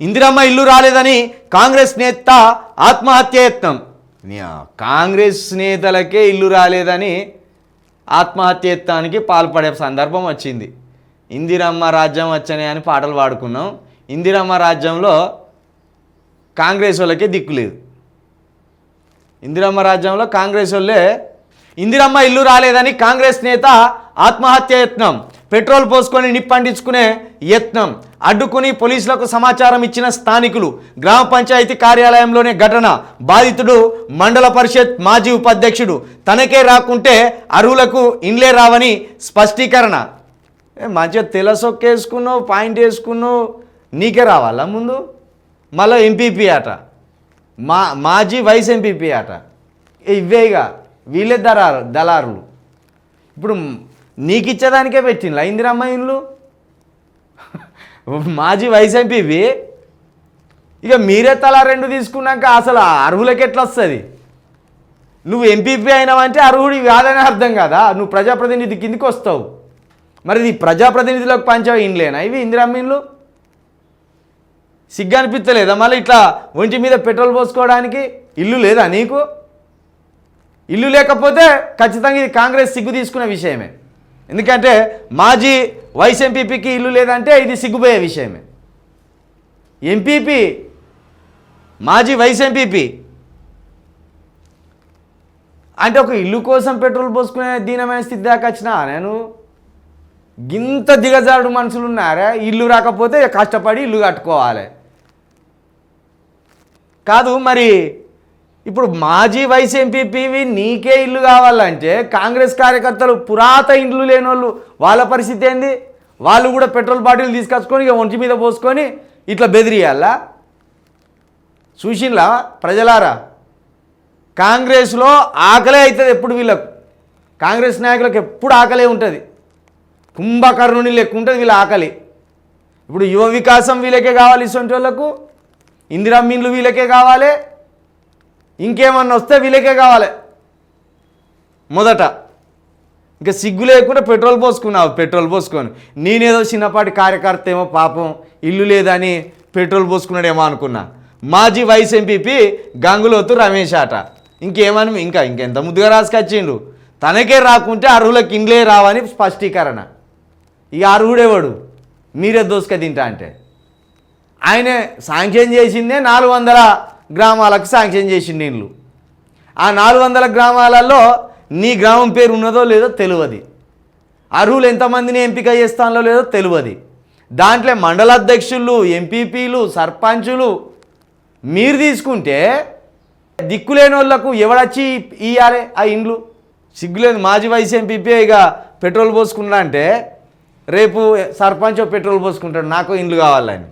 ఇందిరమ్మ ఇల్లు రాలేదని కాంగ్రెస్ నేత ఆత్మహత్య యత్నం. కాంగ్రెస్ నేతలకే ఇల్లు రాలేదని ఆత్మహత్య యత్నానికి పాల్పడే సందర్భం వచ్చింది. ఇందిరమ్మ రాజ్యం వచ్చనే అని పాటలు పాడుకున్నాం. ఇందిరమ్మ రాజ్యంలో కాంగ్రెస్ వాళ్ళకే దిక్కు లేదు. ఇందిరమ్మ రాజ్యంలో కాంగ్రెస్ వాళ్ళే ఇందిరమ్మ ఇల్లు రాలేదని కాంగ్రెస్ నేత ఆత్మహత్య యత్నం. పెట్రోల్ పోసుకొని నిప్పండించుకునే యత్నం. అడ్డుకుని పోలీసులకు సమాచారం ఇచ్చిన స్థానికులు గ్రామ పంచాయతీ కార్యాలయంలోనే ఘటన. బాధితుడు మండల పరిషత్ మాజీ ఉపాధ్యక్షుడు. తనకే రాకుంటే అరువులకు ఇండ్లే రావని స్పష్టీకరణ. మంచిగా తెలసొక్కేసుకున్నావు వేసుకున్నావు పాయింట్ వేసుకున్నావు నీకే రావాలా ముందు? మళ్ళీ ఎంపీపీ ఆట. మా మాజీ వైస్ ఎంపీపీ ఆట. ఇవేగా వీళ్ళే దళారు దళారులు. ఇప్పుడు నీకు ఇచ్చేదానికే పెట్టిండ్లా ఇందిరమ్మ ఇల్లు మాజీ వైస్ ఇక మీరే తలా రెండు తీసుకున్నాక అసలు అర్హులకి ఎట్లా వస్తుంది నువ్వు ఎంపీపీ అయినావంటే అర్హుడి కాదని అర్థం కదా? నువ్వు ప్రజాప్రతినిధి కిందికి వస్తావు. మరి ఇది ప్రజాప్రతినిధులకు పంచావు ఇండ్లేనా ఇవి ఇందిరమ్మ సిగ్గు అనిపించలేదా మళ్ళీ ఇట్లా ఒంటి మీద పెట్రోల్ పోసుకోవడానికి? ఇల్లు లేదా నీకు? ఇల్లు లేకపోతే ఖచ్చితంగా ఇది కాంగ్రెస్ సిగ్గు తీసుకునే విషయమే. ఎందుకంటే మాజీ వైస్ ఎంపీపీకి ఇల్లు లేదంటే ఇది సిగ్గుపోయే విషయమే. ఎంపీపీ మాజీ వైస్ ఎంపీపీ అంటే ఒక ఇల్లు కోసం పెట్రోల్ పోసుకునే దీనమైన స్థితి దాకా వచ్చినా నేను గింత దిగజారుడు మనుషులు ఉన్నారే? ఇల్లు రాకపోతే కష్టపడి ఇల్లు కట్టుకోవాలి. కాదు మరి ఇప్పుడు మాజీ వైస్ ఎంపీపీవి నీకే ఇల్లు కావాలంటే కాంగ్రెస్ కార్యకర్తలు పురాత ఇండ్లు లేని వాళ్ళు వాళ్ళ పరిస్థితి ఏంది? వాళ్ళు కూడా పెట్రోల్ బాటిల్ తీసుకొచ్చుకొని ఇక ఒంటి మీద పోసుకొని ఇట్లా బెదిరియాలా? చూసిన్లా ప్రజలారా? కాంగ్రెస్లో ఆకలే అవుతుంది ఎప్పుడు వీళ్ళకు. కాంగ్రెస్ నాయకులకు ఎప్పుడు ఆకలే ఉంటుంది. కుంభకర్ణుని లెక్క ఉంటుంది వీళ్ళ ఆకలి. ఇప్పుడు యువ వికాసం వీళ్ళకే కావాలి ఇటువంటి వాళ్ళకు ఇందిరమ్మిన్లు వీళ్ళకే కావాలి. ఇంకేమన్నా వస్తే వీళ్ళకే కావాలి. మొదట. ఇంకా సిగ్గు లేకుండా పెట్రోల్ పోసుకున్నావు పెట్రోల్ పోసుకొని. నేనేదో చిన్నపాటి కార్యకర్త ఏమో పాపం ఇల్లు లేదని పెట్రోల్ పోసుకున్నాడేమో అనుకున్నా. మాజీ వైస్ ఎంపీపీ గంగులోతు రమేష్ ఆట. ఇంకేమని ఇంకా ఇంకెంత ముద్దుగా రాసుకొచ్చిండు. తనకే రాకుంటే అర్హులకు ఇండ్లే రావని స్పష్టీకరణ. ఇక అర్హుడేవాడు? మీరే దోసుక తింటా అంటే. ఆయనే సాంక్షన్ చేసిందే నాలుగు వందల గ్రామాలకు శాంక్షన్ చేసిండు నీళ్ళు ఆ నాలుగు వందల గ్రామాలలో నీ గ్రామం పేరు ఉన్నదో లేదో తెలియదు. అర్హులు ఎంతమందిని ఎంపిక చేస్తానో లేదో తెలియదు. దాంట్లో మండల అధ్యక్షులు ఎంపీపీలు సర్పంచులు మీరు తీసుకుంటే దిక్కులేని వాళ్ళకు ఎవడొచ్చి ఇయ్యాలి ఆ ఇండ్లు? సిగ్గులేదు మాజీ వైస్ ఎంపీపీ ఇక పెట్రోల్ పోసుకున్నా అంటే రేపు సర్పంచ్ పెట్రోల్ పోసుకుంటాడు నాకు ఇండ్లు కావాలని.